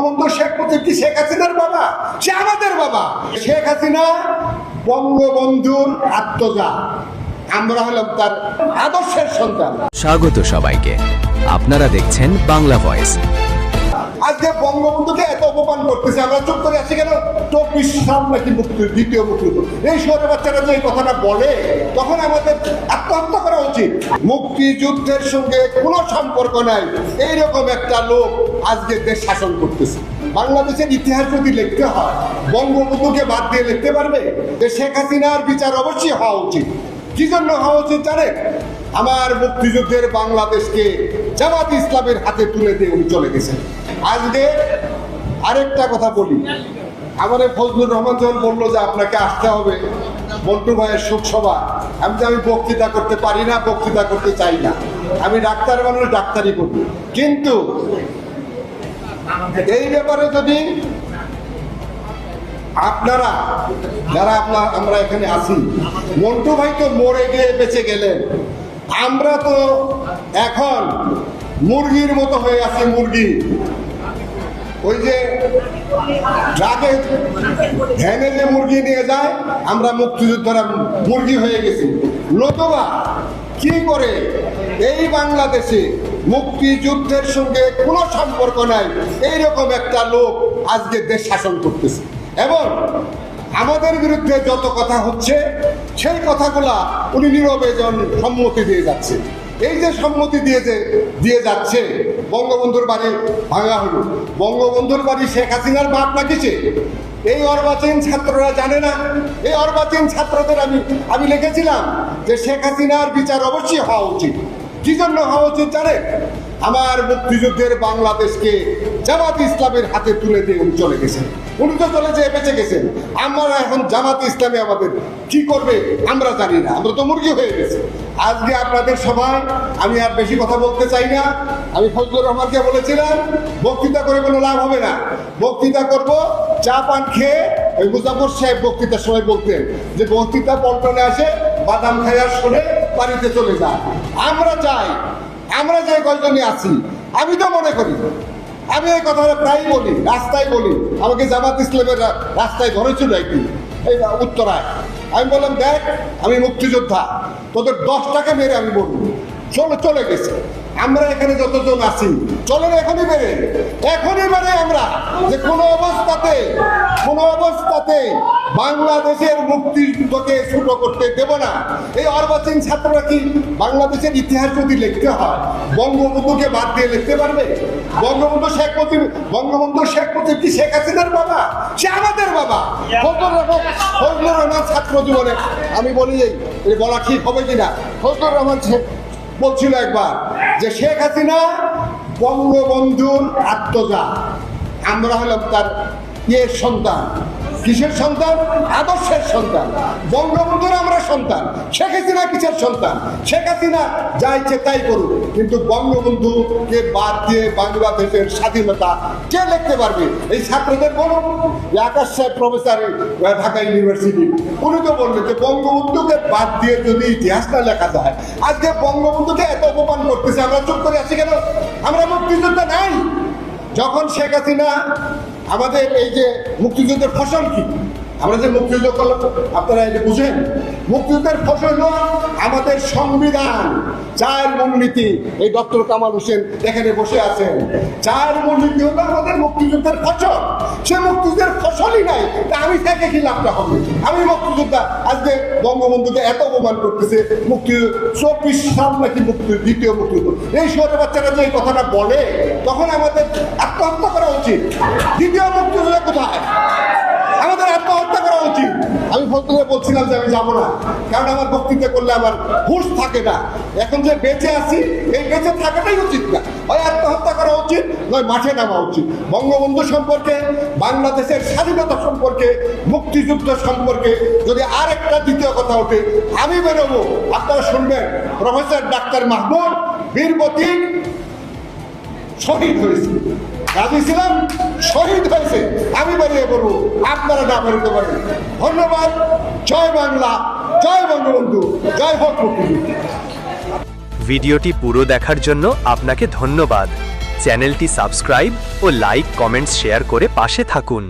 বঙ্গবন্ধু শেখ মুজিব কি শেখ হাসিনার বাবা? সে আমাদের বাবা। শেখ হাসিনা বঙ্গবন্ধুর আত্মজা। আমরা হলাম তার আদর্শের সন্তান। স্বাগত সবাইকে। আপনারা দেখছেন বাংলা ভয়েস। আজকে বঙ্গবন্ধুকে এত অপমান করতেছে, আমরা চুপ করে আছি কেন? চব্বিশ সাল নাকি মুক্তি দ্বিতীয় মুক্তি এই শহরের বাচ্চারা যে কথাটা বলে, তখন আমাদের আত্মহত্যা করা উচিত। মুক্তিযুদ্ধের সঙ্গে কোনো সম্পর্ক নাই। এইরকম একটা লোক আজকে দেশ শাসন করতেছে। বাংলাদেশের ইতিহাস যদি লিখতে হয়, বঙ্গবন্ধুকে বাদ দিয়ে লিখতে পারবে? যে শেখ হাসিনার বিচার অবশ্যই হওয়া উচিত। কি জন্য হওয়া উচিত জানেন? আমার মুক্তিযুদ্ধের বাংলাদেশকে জামাত ইসলামের হাতে তুলে দিয়ে উনি চলে গেছেন। আজকে আরেকটা কথা বলি। আমার ফজলুর রহমান যখন বলল যে আপনাকে আসতে হবে, মন্টু ভাইয়ের শোকসভা, আমি যে আমি বক্তৃতা করতে পারি না, বক্তৃতা করতে চাই না। আমি ডাক্তার মানুষ ডাক্তারি করি কিন্তু এই ব্যাপারে যদি আপনারা, যারা আপনার আমরা এখানে আছি, মন্টু ভাই তো মরে গিয়ে বেঁচে গেলেন। আমরা তো এখন মুরগির মতো হয়ে আছি, মুরগি। ওই যে ট্রাকে ভ্যানে যে মুরগি নিয়ে যায়, আমরা মুক্তিযোদ্ধারা মুরগি হয়ে গেছি। নতুবা কি করে এই বাংলাদেশে মুক্তিযুদ্ধের সঙ্গে কোনো সম্পর্ক নাই? এইরকম একটা লোক আজকে দেশ শাসন করতেছে। এবং আমাদের বিরুদ্ধে যত কথা হচ্ছে, সেই কথাগুলা উনি নীরবে সম্মতি দিয়ে যাচ্ছে। এই যে সম্মতি দিয়ে যে দিয়ে যাচ্ছে বঙ্গবন্ধুর বাড়ি ভাঙা হলো। বঙ্গবন্ধুর বাড়ি শেখ হাসিনার বাপ কিসে এই অর্বাচীন ছাত্ররা জানে না। এই অর্বাচীন ছাত্রদের আমি আমি লিখেছিলাম যে শেখ হাসিনার বিচার অবশ্যই হওয়া উচিত। কি জন্য হওয়া উচিত জানে আমার মুক্তিযুদ্ধের বাংলাদেশকে জামাত ইসলামের হাতে তুলে দিয়ে উনি চলে গেছেন। উনি তো চলে যেয়ে বেঁচে গেছেন। আমরা এখন জামাত ইসলামে আমাদের কি করবে আমরা জানি না। আমরা তো মুরগি হয়ে গেছি। আজকে আপনাদের সবাই আমি আর বেশি কথা বলতে চাই না। আমি ফজলুর রহমানকে বলেছিলাম, বক্তৃতা করে কোনো লাভ হবে না। বক্তৃতা করব, চা পান খেয়ে ওই মুজাফর সাহেব বক্তৃতার সময় বলতেন যে বক্তৃতা পল্টনে আসে, বাদাম খাইয়ার শুনে বাড়িতে চলে যায় আমরা চাই আমরা যে কয়জনই আছি, আমি তো মনে করি, আমি এই কথাটা প্রায়ই বলি, রাস্তায় বলি। আমাকে জামাত ইসলামের রাস্তায় ধরেছিল একদিন, এই উত্তরায়। আমি বললাম দেখ আমি মুক্তিযোদ্ধা তোদের দশ টাকা মেরে আমি বলব। চলে চলে গেছে। আমরা এখানে যতজন আছি, চলেন এখনই বেড়ে এখনই বেড়ে আমরা যে কোনো অবস্থাতে কোনো অবস্থাতে বাংলাদেশের মুক্তিযুদ্ধকে ছোট করতে দেব না। এই অর্বাচীন ছাত্ররা কি বাংলাদেশের ইতিহাস যদি লিখতে হয়, বঙ্গবন্ধুকে বাদ দিয়ে লিখতে পারবে? বঙ্গবন্ধু শেখ মুজিব, বঙ্গবন্ধু শেখ মুজিব কি শেখ হাসিনার বাবা? সে আমাদের বাবা। ফজলুর রহমান ফজলুর রহমান ছাত্র জীবনে, আমি বলি এই বলা ঠিক হবে কিনা? ফজলুর রহমান শেখ বলছিল একবার যে শেখ হাসিনা বঙ্গবন্ধুর আত্মজা। আমরা হলাম তার ইয়ের সন্তান। কিসের সন্তান? আদর্শের সন্তান। বঙ্গবন্ধুর আমরা সন্তান। শেখ হাসিনা কিসের সন্তান? শেখ হাসিনা যা ইচ্ছে তাই করুক। কিন্তু বঙ্গবন্ধুকে বাদ দিয়ে বাংলাদেশের স্বাধীনতা কে লিখতে পারবে? এই ছাত্রদের বলুন। আকাশ সাহেব প্রফেসর ঢাকা ইউনিভার্সিটি উনি তো বললেন যে বঙ্গবন্ধুকে বাদ দিয়ে যদি ইতিহাসটা লেখা যায়, আজকে বঙ্গবন্ধুকে এত অপমান করতেছে, আমরা চুপ করে আছি কেন? আমরা মুক্তিযুদ্ধ নাই। যখন শেখ হাসিনা আমাদের এই যে মুক্তিযুদ্ধের ফসল কি? আমরা যে মুক্তিযুদ্ধ করলাম, আপনারা এটা বুঝেন? মুক্তিযুদ্ধের ফসল আমাদের সংবিধান। চার মূলনীতি, এই ডক্টর কামাল হোসেন এখানে বসে আছেন। চার মূলনীতি হলো আমাদের মুক্তিযুদ্ধের ফসল। সে মুক্তিযুদ্ধের ফসলই নাই। তা আমি থেকে কি লাভটা হবে? আমি মুক্তিযোদ্ধা, আজকে বঙ্গবন্ধুকে এত অপমান করতেছে মুক্তি চব্বিশ সাল নাকি মুক্তি দ্বিতীয় মুক্তি এই শহরের বাচ্চারা যে এই কথাটা বলে, তখন আমাদের আত্মহত্যা করা উচিত। দ্বিতীয় মুক্তিযুদ্ধ কোথায়? আমি বলছিলাম যে আমি যাব না। কারণ আমার বক্তৃতা করলে আমার হুঁশ থাকে না। এখন যে বেঁচে আছি, এই বেঁচে থাকাটাই উচিত না। হয় আত্মহত্যা করা উচিত, নয় মাঠে নামা উচিত। বঙ্গবন্ধু সম্পর্কে, বাংলাদেশের স্বাধীনতা সম্পর্কে, মুক্তিযুদ্ধ সম্পর্কে যদি আর একটা দ্বিতীয় কথা ওঠে, আমি বেরোবো। আপনারা শুনবেন প্রফেসর ডাক্তার মাহমুদ বীর প্রতীক শহীদ হয়েছে। রাজি ছিলাম? শহীদ হয়েছে। আমি বেরিয়ে বলব, আপনারা না বেরোতে পারেন। ধন্যবাদ। জয় বাংলা, জয় বঙ্গবন্ধু, জয় হোক ভিডিওটি পুরো দেখার জন্য আপনাকে ধন্যবাদ। চ্যানেলটি সাবস্ক্রাইব ও লাইক, কমেন্টস, শেয়ার করে পাশে থাকুন।